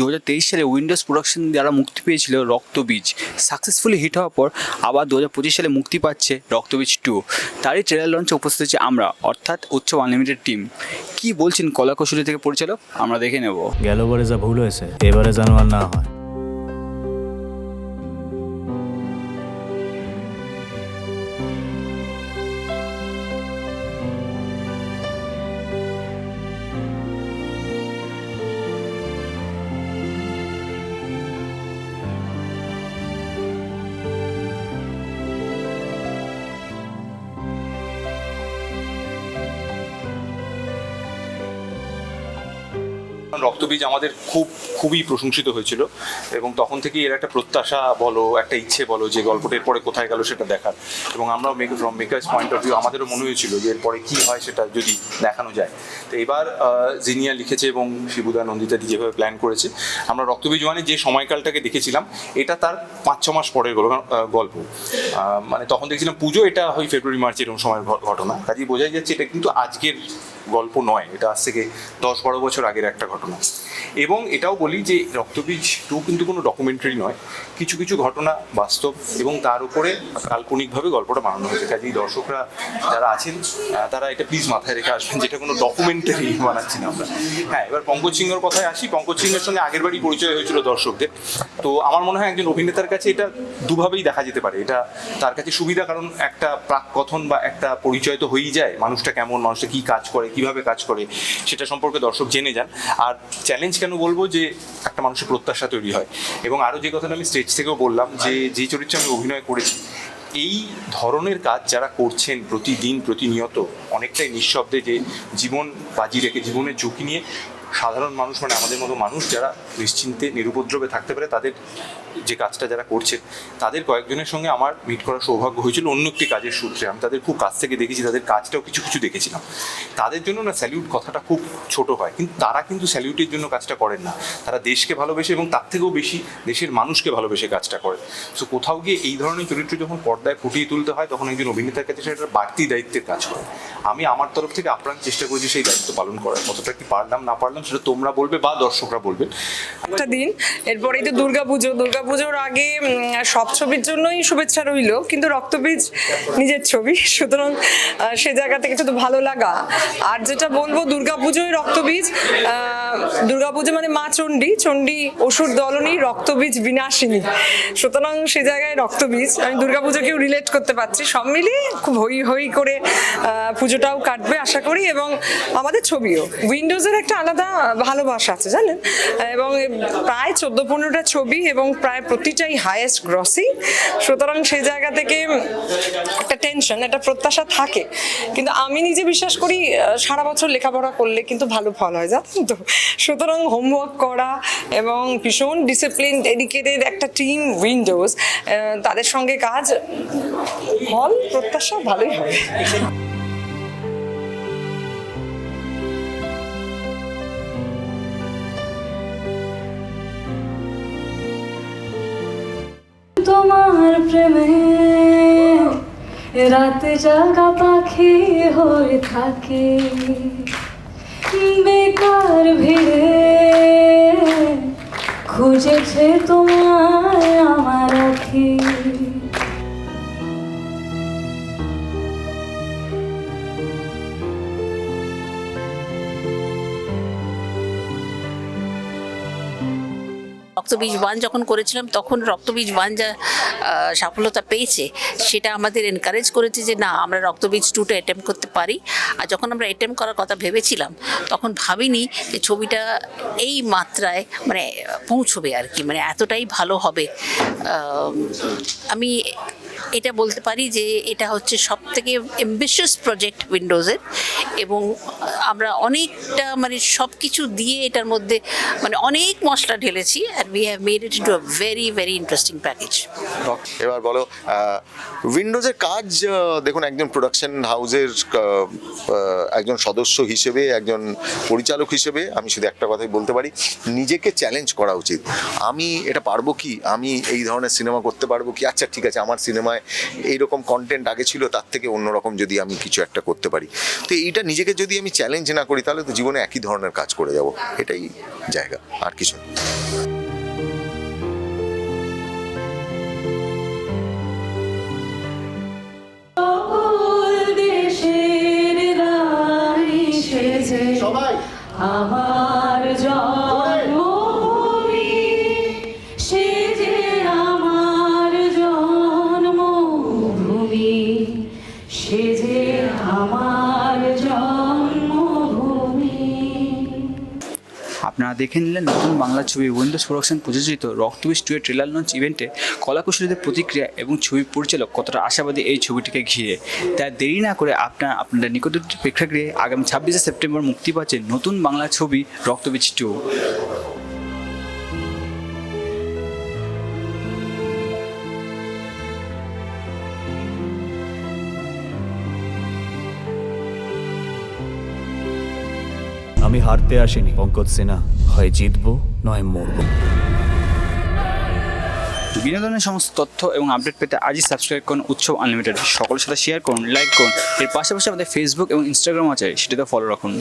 দু হাজার তেইশ সালে উইন্ডোজ প্রোডাকশন দ্বারা মুক্তি পেয়েছিল রক্তবীজ। সাকসেসফুলি হিট হওয়ার পর আবার দু হাজার পঁচিশ সালে মুক্তি পাচ্ছে রক্তবীজ টু। তারই ট্রেলার লঞ্চে উপস্থিত হচ্ছে আমরা, অর্থাৎ উচ্চ আনলিমিটেড টিম। কি বলছেন কলা কৌশলী থেকে পরিচালক? আমরা দেখে নেব। গেলবারে যা ভুল হয়েছে, এবারে জানোয়ার না হয়। রক্তবীজ আমাদের খুব, খুবই প্রশংসিত হয়েছিল এবং তখন থেকেই এর একটা প্রত্যাশা বলো, একটা ইচ্ছে বলো যে গল্পটার পরে কোথায় গেল সেটা দেখার। এবং আমরাও make from makers point of view আমাদেরও মনে হয়েছিল যে এরপরে কী হয় সেটা যদি দেখানো যায়। তো এবার জিনিয়া লিখেছে এবং শিবুদা নন্দিতাদি যেভাবে প্ল্যান করেছে, আমরা রক্তবীজ মানে যে সময়কালটাকে দেখেছিলাম, এটা তার পাঁচ, ছ মাস পরের গল- গল্প। মানে তখন দেখছিলাম পুজো এটা হয় ফেব্রুয়ারি মার্চ এরকম সময়ের ঘটনা। কাজেই বোঝাই যাচ্ছে এটা কিন্তু আজকের গল্প নয় এটা আজ থেকে দশ বারো বছর আগের একটা ঘটনা। এবং এটাও বলি যে রক্তবীজ টু কিন্তু কোনো ডকুমেন্টারি নয়, কিছু কিছু ঘটনা বাস্তব এবং তার উপরে কাল্পনিকভাবে গল্পটা বানানো হয়েছে। কাজেই দর্শকরা যারা আছেন তারা এটা প্লিজ মাথায় রেখে আসবেন যেটা কোনো ডকুমেন্টারি বানাচ্ছি না আমরা। হ্যাঁ এবার পঙ্কজ সিংহর কথায় আসি। পঙ্কজ সিংহের সঙ্গে আগের বারই পরিচয় হয়েছিল দর্শকদের। তো আমার মনে হয় একজন অভিনেতার কাছে এটা দুভাবেই দেখা যেতে পারে। এটা তার কাছে সুবিধা, কারণ একটা প্রাক কথন বা একটা পরিচয় তো হয়েই যায়। মানুষটা কেমন, মানুষটা কি কাজ করে, কীভাবে কাজ করে, সেটা সম্পর্কে দর্শক জেনে যান। আর চ্যালেঞ্জ কেন বলব যে একটা মানুষের প্রত্যাশা তৈরি হয়? এবং আরও যে কথাটা আমি স্টেজ থেকেও বললাম যে যে চরিত্রে আমি অভিনয় করেছি, এই ধরনের কাজ যারা করছেন প্রতিদিন, প্রতিনিয়ত, অনেকটাই নিঃশব্দে যে জীবন বাজি রেখে, জীবনের ঝুঁকি নিয়ে সাধারণ মানুষ মানে আমাদের মতো মানুষ যারা নিশ্চিন্তে, নিরুপদ্রবে থাকতে পারে, তাদের যে কাজটা যারা করছেন তাদের কয়েকজনের সঙ্গে আমার মিট করার সৌভাগ্য হয়েছিল অন্য একটি কাজের সূত্রে। আমি তাদের খুব কাছ থেকে দেখেছি, তাদের কাজটাও কিছু কিছু দেখেছিলাম। তাদের জন্য না স্যালিউট কথাটা খুব ছোট হয়, কিন্তু তারা কিন্তু স্যালিউটের জন্য কাজটা করেন না। তারা দেশকে ভালোবেসে এবং তার থেকেও বেশি দেশের মানুষকে ভালোবেসে কাজটা করে। সো কোথাও গিয়ে এই ধরনের চরিত্র যখন পর্দায় ফুটিয়ে তুলতে হয়, তখন একজন অভিনেতার কাছে সেটা বাড়তি দায়িত্বের কাজ করে। আমি আমার তরফ থেকে আপ্রাণ চেষ্টা করেছি সেই দায়িত্ব পালন করার। কতটা কি পারলাম না পারলাম সেটা তোমরা বলবে বা দর্শকরা বলবে। একটা দিন এরপরেই তো দুর্গাপুজো দুর্গাপুজোর আগে সব ছবির জন্যই শুভেচ্ছা রইল কিন্তু রক্তবীজ নিজের ছবি সুতরাং সে জায়গা থেকে শুধু ভালো লাগা। আর যেটা বলব দুর্গাপুজোয় রক্তবীজ দুর্গাপুজো মানে মা চণ্ডী চণ্ডী অসুর দলনী রক্তবীজ বিনাশিনী। সুতরাং সে জায়গায় রক্তবীজ আমি দুর্গাপুজোকেও রিলেট করতে পারছি। সব মিলিয়ে খুব হই হই করে আহ, পুজোটাও কাটবে, আশা করি, এবং আমাদের ছবিও। উইন্ডোজের একটা আলাদা ভালোবাসা আছে, জানেন? এবং প্রায় চোদ্দ পনেরোটা ছবি এবং প্রায় প্রতিটাই হায়েস্ট গ্রসিং সুতরাং সেই জায়গা থেকে একটা টেনশন একটা প্রত্যাশা থাকে। কিন্তু আমি নিজে বিশ্বাস করি সারা বছর লেখাপড়া করলে কিন্তু ভালো ফল হয়, জানেন তো? সুতরাং হোমওয়ার্ক করা এবং ভীষণ ডিসিপ্লিন ডেডিকেটেড একটা টিম উইন্ডোজ তাদের সঙ্গে কাজ, ফল, প্রত্যাশা ভালোই হবে। প্রেমে রাতে জাগা পাখি হয়ে থাকে। বেকার ভিড়ে খুঁজেছে তোমায় আমার আখি। রক্তবীজ ওয়ান যখন করেছিলাম, তখন রক্তবীজ ওয়ান যা সফলতা পেয়েছে, সেটা আমাদের এনকারেজ করেছে যে, না, আমরা রক্তবীজ টুটা অ্যাটেম্প করতে পারি। আর যখন আমরা অ্যাটেম্প করার কথা ভেবেছিলাম, তখন ভাবিনি যে, ছবিটা এই মাত্রায় মানে পৌঁছবে আর কি মানে এতটাই ভালো হবে। আমি এটা বলতে পারি যে এটা হচ্ছে সব থেকে এম্বিশিয়াস প্রজেক্ট উইন্ডোজের এবং আমরা অনেকটা মানে সব কিছু দিয়ে এটার মধ্যে মানে অনেক মশলা ঢেলেছি and we have made it into a very very interesting package এবার বলো উইন্ডোজের কাজ দেখুন, একজন প্রোডাকশন হাউজের একজন সদস্য হিসেবে, একজন পরিচালক হিসেবে, আমি শুধু একটা কথাই বলতে পারি, নিজেকে চ্যালেঞ্জ করা উচিত। আমি এটা পারব কি? আমি এই ধরনের সিনেমা করতে পারব কি? আচ্ছা ঠিক আছে, আমার সিনেমায় নয় এইরকম কন্টেন্ট আগে ছিল তার থেকে অন্যরকম যদি আমি কিছু একটা করতে পারি। তো এইটা নিজেকে যদি আমি চ্যালেঞ্জ না করি তাহলে তো জীবনে একই ধরনের কাজ করে যাব। এটাই জায়গা আর কিছু না। দেশের আমার দেখে নিলেন নতুন বাংলা ছবি। উইন্ডোজ প্রোডাকশন প্রযোজিত রক্তবীজ টু এর ট্রেলার লঞ্চ ইভেন্টে কলাকুশলীদের প্রতিক্রিয়া এবং ছবি পরিচালক কতটা আশাবাদী এই ছবিটিকে ঘিরে। তাই দেরি না করে আপনার আপনাদের নিকটবর্তী প্রেক্ষাগৃহে আগামী ছাব্বিশে সেপ্টেম্বর মুক্তি পাচ্ছে নতুন বাংলা ছবি রক্তবীজ টু। আমি হারতে আসিনি, পঙ্কজ সিনহা হয় জিতব, নয় মরব। বিনোদনের সমস্ত তথ্য এবং আপডেট পেতে আজই সাবস্ক্রাইব করুন উৎসব আনলিমিটেড সকলের সাথে শেয়ার করুন লাইক করুন। এর পাশাপাশি আমাদের ফেসবুক এবং ইনস্টাগ্রাম আছে, সেটিতে ফলো রাখুন।